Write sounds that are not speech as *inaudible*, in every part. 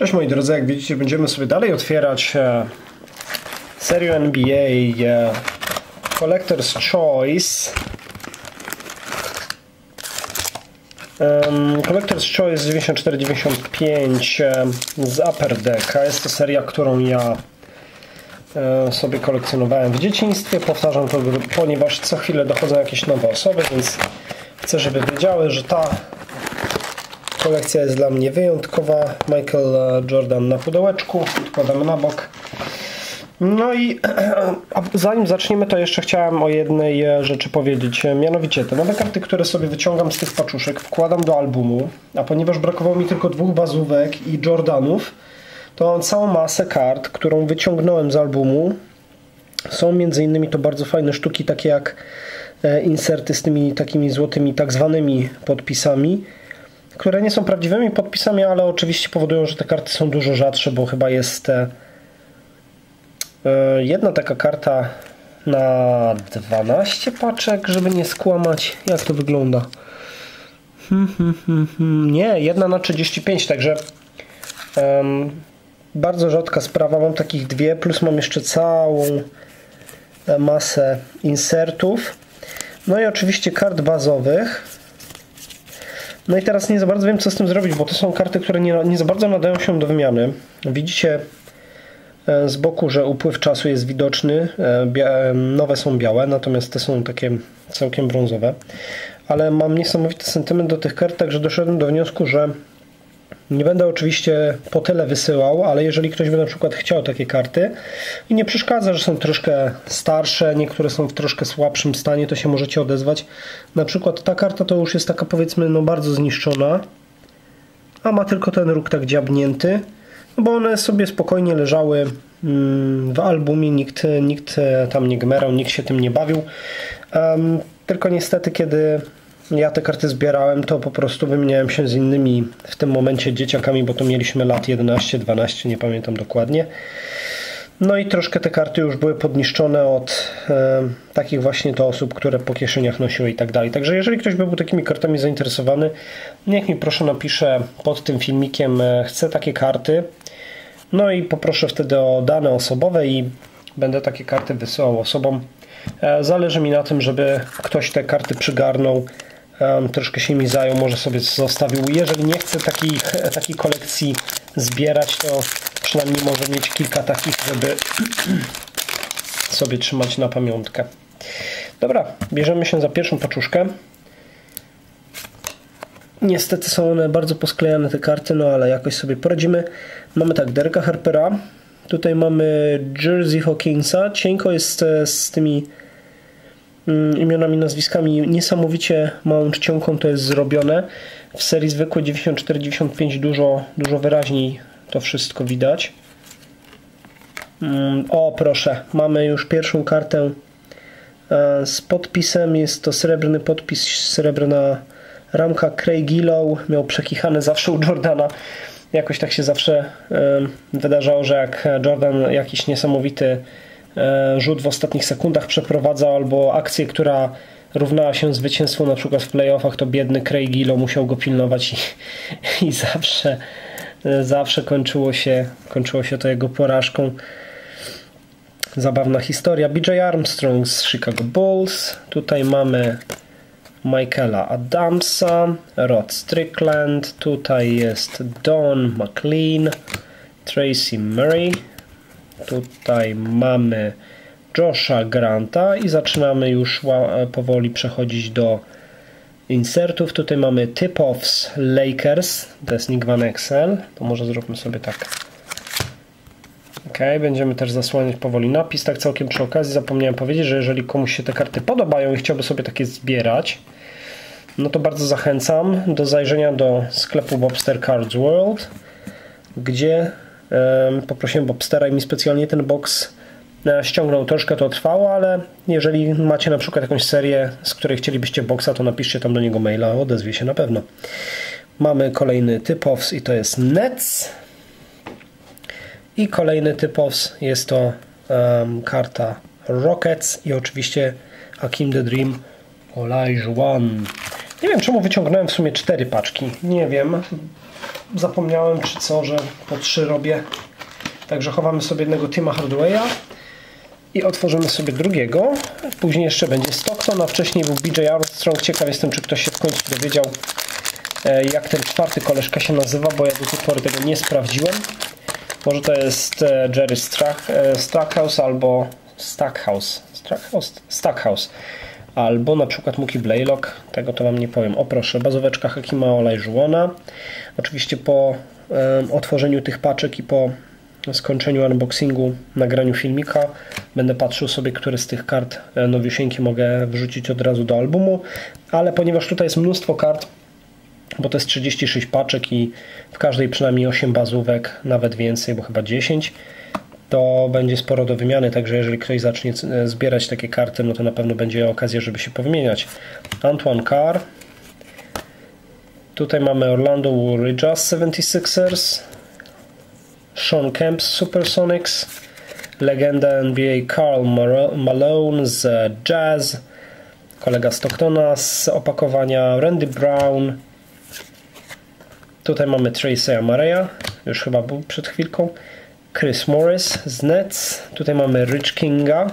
Cześć moi drodzy, jak widzicie będziemy sobie dalej otwierać e, serię NBA e, Collector's Choice Collector's Choice 94-95 e, z Upper Decka. Jest to seria, którą ja sobie kolekcjonowałem w dzieciństwie. Powtarzam to, ponieważ co chwilę dochodzą jakieś nowe osoby, więc chcę, żeby wiedziały, że ta Kolekcja jest dla mnie wyjątkowa. Michael e, Jordan na pudełeczku. Odkładamy na bok. No i *clears throat* zanim zaczniemy, to jeszcze chciałem o jednej e, rzeczy powiedzieć. Mianowicie te nowe karty, które sobie wyciągam z tych paczuszek, wkładam do albumu, a ponieważ brakowało mi tylko dwóch bazówek i Jordanów, to mam całą masę kart, którą wyciągnąłem z albumu. Są między innymi to bardzo fajne sztuki, takie jak e, inserty z tymi takimi złotymi tak zwanymi podpisami które nie są prawdziwymi podpisami, ale oczywiście powodują, że te karty są dużo rzadsze, bo chyba jest e, e, jedna taka karta na 12 paczek, żeby nie skłamać. Jak to wygląda? Hmm, hmm, hmm. Nie, jedna na 35, także um, bardzo rzadka sprawa. Mam takich dwie, plus mam jeszcze całą e, masę insertów. No i oczywiście kart bazowych. No i teraz nie za bardzo wiem, co z tym zrobić, bo to są karty, które nie, nie za bardzo nadają się do wymiany. Widzicie e, z boku, że upływ czasu jest widoczny. E, nowe są białe, natomiast te są takie całkiem brązowe. Ale mam niesamowity sentyment do tych kart, także doszedłem do wniosku, że nie będę oczywiście po tyle wysyłał, ale jeżeli ktoś by na przykład chciał takie karty i nie przeszkadza, że są troszkę starsze, niektóre są w troszkę słabszym stanie, to się możecie odezwać. Na przykład ta karta to już jest taka powiedzmy no bardzo zniszczona, a ma tylko ten róg tak dziabnięty, no bo one sobie spokojnie leżały mm, w albumie, nikt, nikt tam nie gmerał, nikt się tym nie bawił. Um, tylko niestety, kiedy ja te karty zbierałem, to po prostu wymieniałem się z innymi w tym momencie dzieciakami, bo to mieliśmy lat 11, 12, nie pamiętam dokładnie. No i troszkę te karty już były podniszczone od e, takich właśnie to osób, które po kieszeniach nosiły i tak dalej. Także jeżeli ktoś by był takimi kartami zainteresowany, niech mi proszę napisze pod tym filmikiem, e, chcę takie karty. No i poproszę wtedy o dane osobowe i będę takie karty wysyłał osobom. E, zależy mi na tym, żeby ktoś te karty przygarnął um, troszkę się mi zajął, może sobie zostawił. Jeżeli nie chce takiej, *laughs* takiej kolekcji zbierać, to przynajmniej może mieć kilka takich, żeby *clears throat* sobie trzymać na pamiątkę. Dobra, bierzemy się za pierwszą paczuszkę. Niestety są one bardzo posklejane te karty, no ale jakoś sobie poradzimy. Mamy tak, Dereka Harpera. Tutaj mamy Jersey Hawkinsa. Cienko jest e, z tymi imionami, nazwiskami niesamowicie małą czcionką to jest zrobione. W serii zwykłej 94-95 dużo, dużo wyraźniej to wszystko widać. Mm, o proszę, mamy już pierwszą kartę e, z podpisem. Jest to srebrny podpis, srebrna ramka. Craig Gillow miał przekichane zawsze u Jordana. Jakoś tak się zawsze wydarzało, że jak Jordan jakiś niesamowity rzut w ostatnich sekundach przeprowadzał albo akcję, która równała się zwycięstwu na przykład w playoffach, to biedny Craig Gillo musiał go pilnować i, *laughs* i zawsze, e, zawsze kończyło się, kończyło się to jego porażką. Zabawna historia. BJ Armstrong z Chicago Bulls. Tutaj mamy Michaela Adamsa, Rod Strickland. Tutaj jest Don McLean, Tracy Murray. Tutaj mamy Josha Granta i zaczynamy już powoli przechodzić do insertów. Tutaj mamy Tip-Offs Lakers, to jest Nick Van Excel. To może zróbmy sobie tak. Ok, będziemy też zasłaniać powoli napis. Tak całkiem przy okazji zapomniałem powiedzieć, że jeżeli komuś się te karty podobają i chciałby sobie takie zbierać, no to bardzo zachęcam do zajrzenia do sklepu Bobster Cards World, gdzie Poprosiłem Bobstera i mi specjalnie ten box e, ściągnął. Troszkę to trwało, ale jeżeli macie na przykład jakąś serię, z której chcielibyście boxa, to napiszcie tam do niego maila, odezwie się na pewno. Mamy kolejny typows i to jest Nets. I kolejny typows jest to um, karta Rockets i oczywiście Hakim the Dream One. Nie wiem czemu wyciągnąłem w sumie cztery paczki. Nie wiem zapomniałem czy co, że po trzy robię. Także chowamy sobie jednego Tima Hardwaya i otworzymy sobie drugiego. Później jeszcze będzie Stockton, a wcześniej był BJ Armstrong. Ciekaw jestem, czy ktoś się w końcu dowiedział, e, jak ten czwarty koleżka się nazywa, bo ja do tej pory tego nie sprawdziłem. Może to jest e, Jerry e, Stackhouse albo Stackhouse. Stackhouse? Stackhouse. Albo na przykład Muki Blaylock. Tego to Wam nie powiem. O proszę, bazóweczka Hakima Olajżuona. Oczywiście po otworzeniu tych paczek i po skończeniu unboxingu, nagraniu filmika będę patrzył sobie, które z tych kart e, nowiusieńki mogę wrzucić od razu do albumu, ale ponieważ tutaj jest mnóstwo kart, bo to jest 36 paczek i w każdej przynajmniej 8 bazówek, nawet więcej, bo chyba 10, to będzie sporo do wymiany, także jeżeli ktoś zacznie e, zbierać takie karty, no to na pewno będzie okazja, żeby się powymieniać. Antoine Carr, tutaj mamy Orlando Ridges 76ers, Sean Kemp z Supersonics, legenda NBA Carl Malone z Jazz, kolega Stocktona z opakowania, Randy Brown, tutaj mamy Tracy Amareya, już chyba był przed chwilką, Chris Morris z Nets, tutaj mamy Rich Kinga,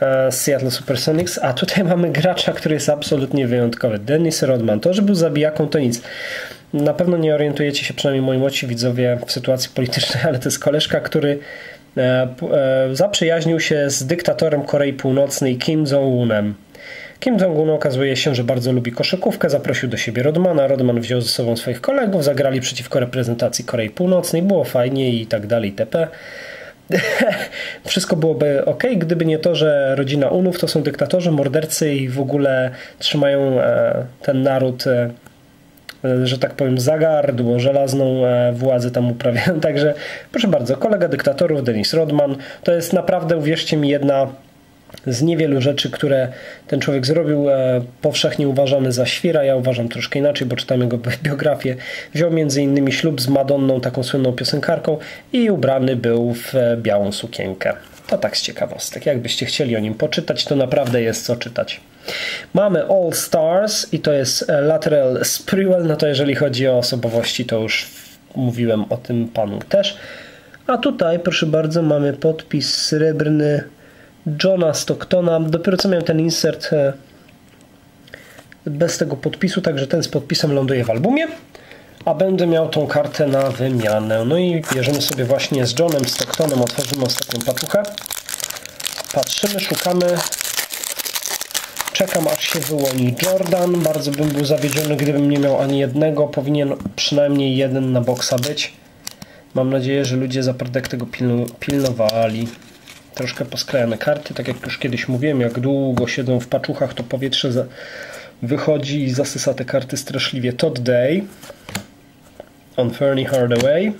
e, Seattle Supersonics, a tutaj *laughs* mamy gracza, który jest absolutnie wyjątkowy. Dennis Rodman. To, że był zabijaką, to nic. Na pewno nie orientujecie się, przynajmniej moi młodsi widzowie, w sytuacji politycznej, *laughs* ale to jest koleżka, który e, e, zaprzyjaźnił się z dyktatorem Korei Północnej Kim Jong-unem. Kim Jong-un okazuje się, że bardzo lubi koszykówkę, zaprosił do siebie Rodmana, Rodman wziął ze sobą swoich kolegów, zagrali przeciwko reprezentacji Korei Północnej, było fajnie i tak dalej, itp. *laughs* Wszystko byłoby ok, gdyby nie to, że rodzina Unów to są dyktatorzy, mordercy i w ogóle trzymają e, ten naród E, że tak powiem, zagardło, żelazną e, władzę tam uprawiają. *laughs* Także proszę bardzo, kolega dyktatorów Denis Rodman to jest naprawdę, uwierzcie mi, jedna z niewielu rzeczy, które ten człowiek zrobił, e, powszechnie uważany za świra. Ja uważam troszkę inaczej, bo czytam jego biografię. Wziął innymi ślub z Madonną, taką słynną piosenkarką i ubrany był w białą sukienkę. To tak z ciekawostek. Jakbyście chcieli o nim poczytać, to naprawdę jest co czytać. Mamy All Stars i to jest e, Lateral Sprewell, no to jeżeli chodzi o osobowości, to już mówiłem o tym panu też. A tutaj, proszę bardzo, mamy podpis srebrny Johna Stocktona. Dopiero co miałem ten insert e, bez tego podpisu, także ten z podpisem ląduje w albumie. A będę miał tą kartę na wymianę. No i bierzemy sobie właśnie z Johnem Stocktonem, otworzymy ostatnią patuchę. Patrzymy, szukamy Czekam aż się wyłoni Jordan. Bardzo bym był zawiedziony, gdybym nie miał ani jednego. Powinien przynajmniej jeden na boksa być. Mam nadzieję, że ludzie zapardek tego pilnowali. Troszkę posklejane karty, tak jak już kiedyś mówiłem, jak długo siedzą w paczuchach, to powietrze wychodzi i zasysa te karty straszliwie. Todd Day on Fernie Hardaway.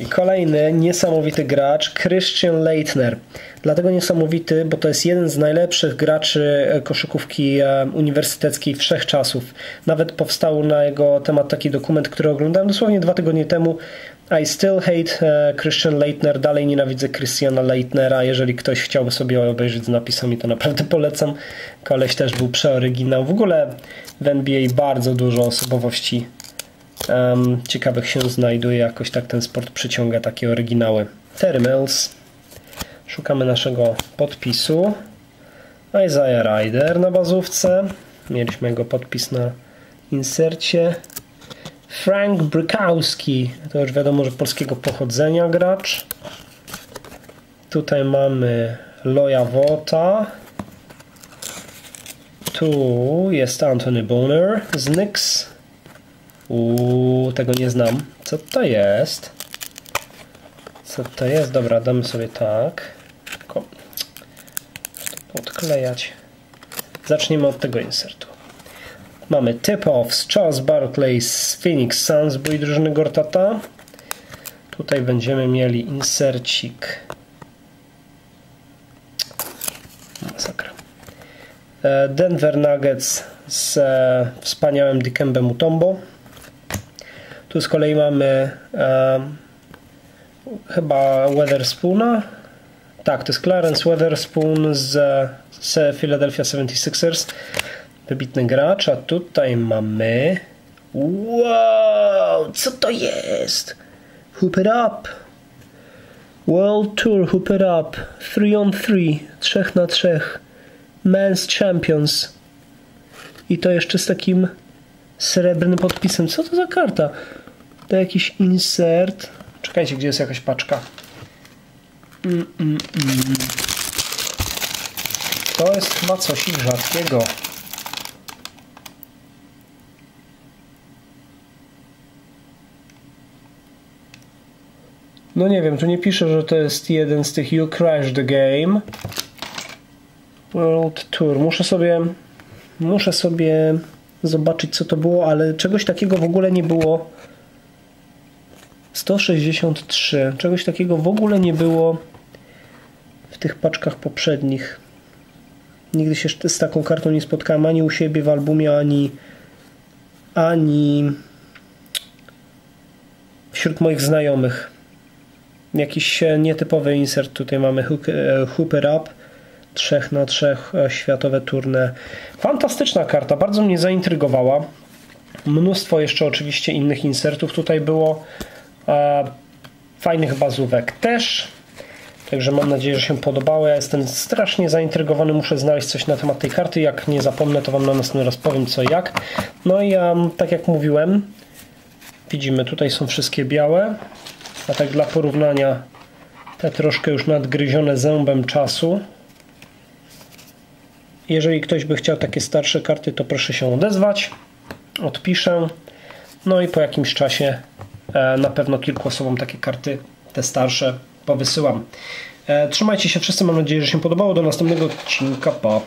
I kolejny niesamowity gracz, Christian Leitner. Dlatego niesamowity, bo to jest jeden z najlepszych graczy e, koszykówki e, uniwersyteckiej wszechczasów. Nawet powstał na jego temat taki dokument, który oglądałem dosłownie dwa tygodnie temu. I still hate e, Christian Leitner, dalej nienawidzę Christiana Leitnera. Jeżeli ktoś chciałby sobie obejrzeć z napisami, to naprawdę *laughs* polecam. Koleś też był przeoryginał. W ogóle w NBA bardzo dużo osobowości um, ciekawych się znajduje. Jakoś tak ten sport przyciąga takie oryginały. Terry Mills. Szukamy naszego podpisu. Isaiah Ryder na bazówce. Mieliśmy jego podpis na insercie. Frank Brykowski, to już wiadomo, że polskiego pochodzenia gracz. Tutaj mamy Loja Wota. Tu jest Anthony Boner z Knicks. Uuu, tego nie znam. Co to jest? Co to jest? Dobra, damy sobie tak. Tylko podklejać. Zaczniemy od tego insertu. Mamy tip-off z Charles Barkley z Phoenix Suns, byłej drużyny Gortata. Tutaj będziemy mieli insercik. Masakra. E, Denver Nuggets z e, wspaniałym Dikembe Mutombo. Tu z kolei mamy e, chyba Weatherspoona. Tak, to jest Clarence Weatherspoon z, z Philadelphia 76ers. Wybitny gracz, a tutaj mamy... Wow, co to jest? Hoop it up. World Tour Hoop it up. 3 on 3. 3 na 3. Men's Champions. I to jeszcze z takim srebrnym podpisem. Co to za karta? To jakiś insert. Czekajcie, gdzie jest jakaś paczka. Mm, mm, mm. To jest chyba coś rzadkiego. No nie wiem, tu nie pisze, że to jest jeden z tych You Crash the Game. World Tour. Muszę sobie muszę sobie zobaczyć co to było, ale czegoś takiego w ogóle nie było. 163. Czegoś takiego w ogóle nie było w tych paczkach poprzednich. Nigdy się z taką kartą nie spotkałem ani u siebie w albumie, ani ani wśród moich znajomych. Jakiś nietypowy insert. Tutaj mamy hook, e, Hooper Up. 3 na 3 e, światowe turne. Fantastyczna karta, bardzo mnie zaintrygowała. Mnóstwo jeszcze oczywiście innych insertów tutaj było. E, fajnych bazówek też. Także mam nadzieję, że się podobało. Ja jestem strasznie zaintrygowany. Muszę znaleźć coś na temat tej karty. Jak nie zapomnę, to Wam na następny raz powiem co jak. No i ja, tak jak mówiłem, widzimy, tutaj są wszystkie białe. A tak dla porównania te troszkę już nadgryzione zębem czasu. Jeżeli ktoś by chciał takie starsze karty, to proszę się odezwać. Odpiszę. No i po jakimś czasie e, na pewno kilku osobom takie karty, te starsze, powysyłam. E, trzymajcie się wszyscy, mam nadzieję, że się podobało. Do następnego odcinka. Pa!